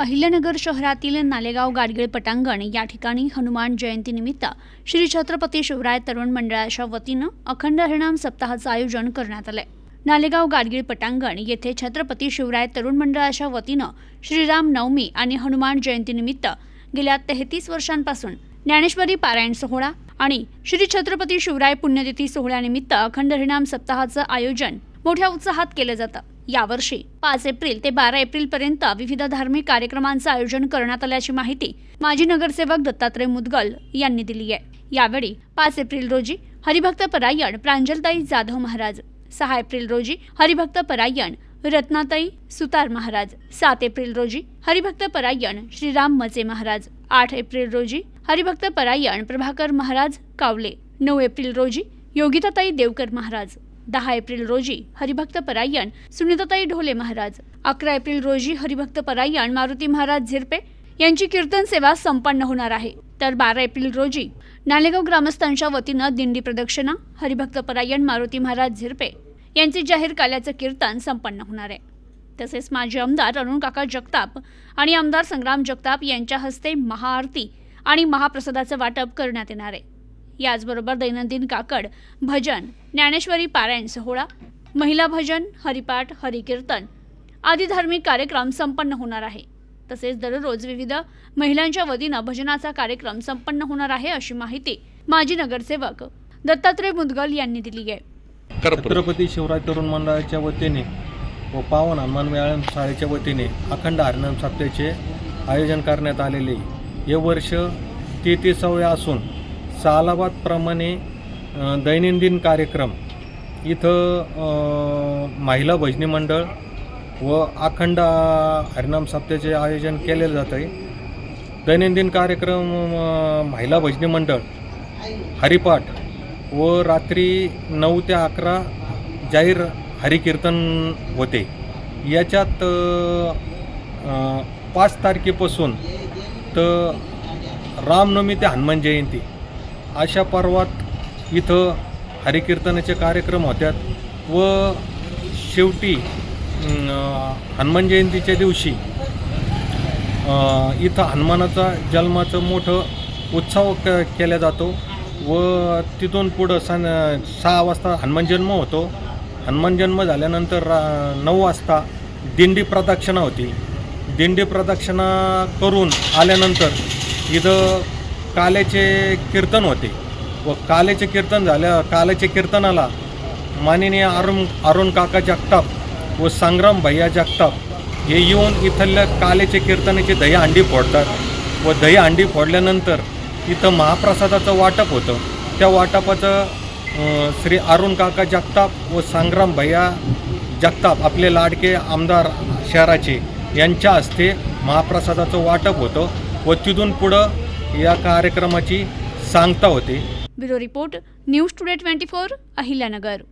अहिल्यानगर शहरातील नालेगाव गाडगीळ पटांगण या ठिकाणी हनुमान जयंतीनिमित्त श्री छत्रपती शिवराय तरुण मंडळाच्या वतीनं अखंड हरिणाम सप्ताहाचं आयोजन करण्यात आलंय. नालेगाव गाडगीळ पटांगण येथे छत्रपती शिवराय तरुण मंडळाच्या वतीनं श्रीराम नवमी आणि हनुमान जयंतीनिमित्त गेल्या तेहतीस वर्षांपासून ज्ञानेश्वरी पारायण सोहळा आणि श्री छत्रपती शिवराय पुण्यतिथी सोहळ्यानिमित्त अखंड हरिणाम सप्ताहाचं आयोजन मोठ्या उत्साहात केलं जातं. यावर्षी पाच एप्रिल ते बारा एप्रिल पर्यंत विविध धार्मिक कार्यक्रमांचं आयोजन करण्यात आल्याची माहिती माजी नगरसेवक दत्तात्रय मुदगल यांनी दिली आहे. यावेळी पाच एप्रिल रोजी हरिभक्त परायण प्रांजलताई जाधव महाराज सहा एप्रिल रोजी हरिभक्त परायण रत्नाताई सुतार महाराज सात एप्रिल रोजी हरिभक्त परायण श्रीराम मचे महाराज आठ एप्रिल रोजी हरिभक्त परायण प्रभाकर महाराज कावले नऊ एप्रिल रोजी योगिताताई देवकर महाराज. दहा एप्रिल रोजी हरिभक्त परायण सुनीताताई ढोले महाराज अकरा एप्रिल रोजी हरिभक्त परायण मारुती महाराज झिरपे यांची कीर्तन सेवा संपन्न होणार आहे. तर बारा एप्रिल रोजी नालेगाव ग्रामस्थांच्या वतीनं दिंडी प्रदक्षिणा हरिभक्त परायण मारुती महाराज झिरपे यांचे जाहीर काल्याचं कीर्तन संपन्न होणार आहे. तसेच माजी आमदार अरुण काका जगताप आणि आमदार संग्राम जगताप यांच्या हस्ते महाआरती आणि महाप्रसादाचं वाटप करण्यात येणार आहे. याचबरोबर दैनंदिन काकड भजन ज्ञानेश्वरी पारायण सोहळा महिला भजन हरिपाठ हरिकीर्तन आदी धार्मिक कार्यक्रम संपन्न होणार आहे तसेच दररोज विविध महिलांच्या वतीनं भजनाचा कार्यक्रम संपन्न होणार आहे अशी माहिती माजी नगरसेवक दत्तात्रय मुदगल यांनी दिली आहे छत्रपती शिवराज तरुण मंडळाच्या वतीने व पावन हनुमान व्यायाम शाळेच्या वतीने अखंड हरिनाम सप्त्याचे आयोजन करण्यात आलेले. हे वर्ष तेहतीसावे असून सालाबादप्रमाणे दैनंदिन कार्यक्रम. इथं महिला भजनी मंडळ व अखंड हरिनाम सप्त्याचे आयोजन केलेलं जात आहे दैनंदिन कार्यक्रम महिला भजनी मंडळ हरिपाठ व रात्री नऊ ते अकरा जाहीर हरिकीर्तन होते. याच्यात पाच तारखेपासून तर रामनवमी ते हनुमान जयंती. अशा पर्वात इथं हरिकीर्तनाचे कार्यक्रम होतात व शेवटी हनुमान जयंतीच्या दिवशी इथं हनुमानाचा जन्माचं मोठं उत्सव क केला जातो व तिथून पुढं सन सहा वाजता हनुमान जन्म होतो. हनुमान जन्म झाल्यानंतर रा नऊ वाजता दिंडी प्रदक्षिणा होती. दिंडी प्रदक्षिणा करून आल्यानंतर इथं काल्याचे कीर्तन होते. व काल्याचे कीर्तन झाल्या काल्याच्या कीर्तनाला माननीय अरुण अरुण काका जगताप व संग्राम भैया जगताप हे येऊन इथल्या कालेचे कीर्तनाची दहीहंडी फोडतात. व दहीहंडी फोडल्यानंतर इथं महाप्रसादाचं वाटप होतं. त्या वाटपाचं श्री अरुण काका जगताप व संग्राम भैया जगताप आपले लाडके आमदार शहराचे यांच्या हस्ते महाप्रसादाचं वाटप होतं. व तिथून पुढं या कार्यक्रमाची सांगता होते. Bureau report news today twenty four Ahilyanagar.